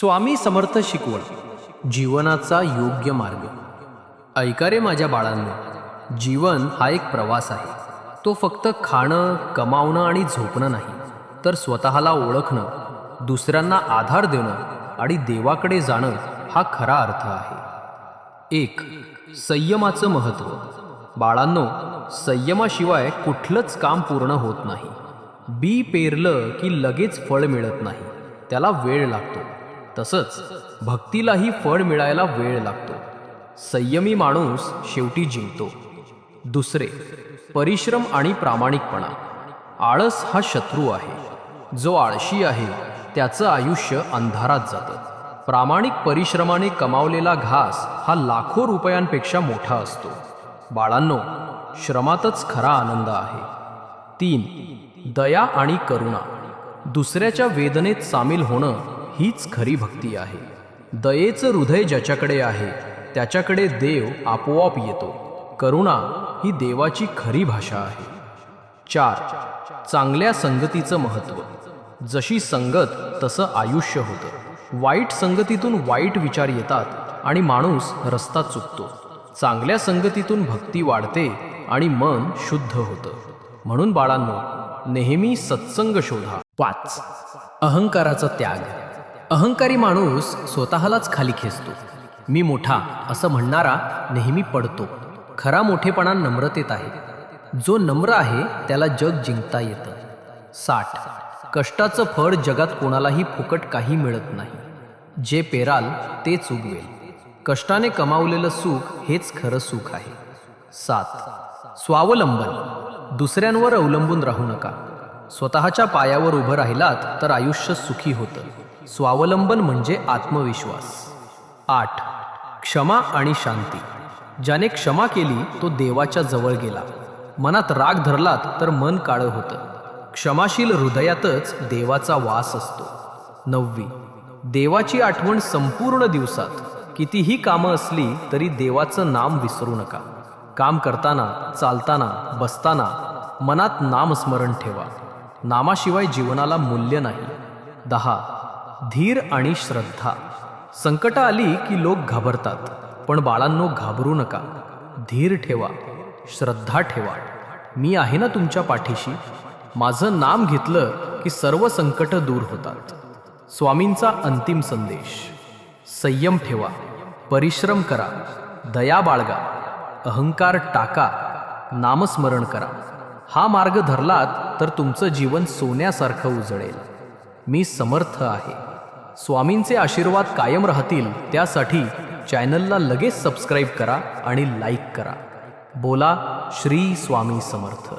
स्वामी समर्थ शिकवण जीवनाचा योग्य मार्ग. ऐका रे माझ्या बाळांनो जीवन हा एक प्रवास आहे. तो फक्त खाणं कमावणं आणि झोपणं नाही तर स्वतःला ओळखणं दुसऱ्यांना आधार देणं आणि देवाकडे जाणं हा खरा अर्थ आहे. एक संयमाचं महत्त्व. बाळांनो संयमाशिवाय कुठलंच काम पूर्ण होत नाही. बी पेरलं की लगेच फळ मिळत नाही. त्याला वेळ लागतो. तसंच भक्तीलाही फळ मिळायला वेळ लागतो. संयमी माणूस शेवटी जिंकतो. दुसरे परिश्रम आणि प्रामाणिकपणा. आळस हा शत्रू आहे. जो आळशी आहे त्याचं आयुष्य अंधारात जातं. प्रामाणिक परिश्रमाने कमावलेला घास हा लाखो रुपयांपेक्षा मोठा असतो. बाळांनो श्रमातच खरा आनंद आहे. तीन दया आणि करुणा. दुसऱ्याच्या वेदनेत सामील होणं हीच खरी भक्ती आहे. दयेचं हृदय ज्याच्याकडे आहे त्याच्याकडे देव आपोआप येतो. करुणा ही देवाची खरी भाषा आहे. चार चांगल्या संगतीचं महत्त्व. जशी संगत तसं आयुष्य होतं. वाईट संगतीतून वाईट विचार येतात आणि माणूस रस्ता चुकतो. चांगल्या संगतीतून भक्ती वाढते आणि मन शुद्ध होतं. म्हणून बाळांनो नेहमी सत्संग शोधा. पाच अहंकाराचा त्याग. अहंकारी माणूस स्वतःलाच खाली खेचतो. मी मोठा असं म्हणणारा नेहमी पडतो. खरा मोठेपणा नम्रतेत आहे. जो नम्र आहे त्याला जग जिंकता येतं. साठ. कष्टाचं फळ जगात कोणालाही फुकट काही मिळत नाही. जे पेराल तेच उगवेल कष्टाने कमावलेलं सुख हेच खरं सुख आहे. सात. स्वावलंबन. दुसऱ्यांवर अवलंबून राहू नका. स्वतःच्या पायावर उभं राहिलात तर आयुष्य सुखी होतं. स्वावलंबन म्हणजे आत्मविश्वास. आठ क्षमा आणि शांती. ज्याने क्षमा केली तो देवाच्या जवळ गेला. मनात राग धरलात तर मन काळं होतं. क्षमाशील हृदयातच देवाचा वास असतो. नववी देवाची आठवण संपूर्ण दिवसात. कितीही कामं असली तरी देवाचं नाम विसरू नका. काम करताना चालताना बसताना मनात नामस्मरण ठेवा. नामाशिवाय जीवनाला मूल्य नाही. दहा धीर आणि श्रद्धा. संकट आली की लोक घाबरतात पण बाळांनो घाबरू नका. धीर ठेवा श्रद्धा ठेवा. मी आहे ना तुमच्या पाठीशी. माझं नाम घेतलं की सर्व संकट दूर होतात. स्वामींचा अंतिम संदेश. संयम ठेवा परिश्रम करा दया बाळगा अहंकार टाका नामस्मरण करा. हा मार्ग धरलात तर तुमचं जीवन सोन्यासारखं उजळेल. मी समर्थ आहे. स्वामींचे आशीर्वाद कायम राहतील त्यासाठी चॅनलला लगेच सबस्क्राईब करा आणि लाईक करा. बोला श्री स्वामी समर्थ.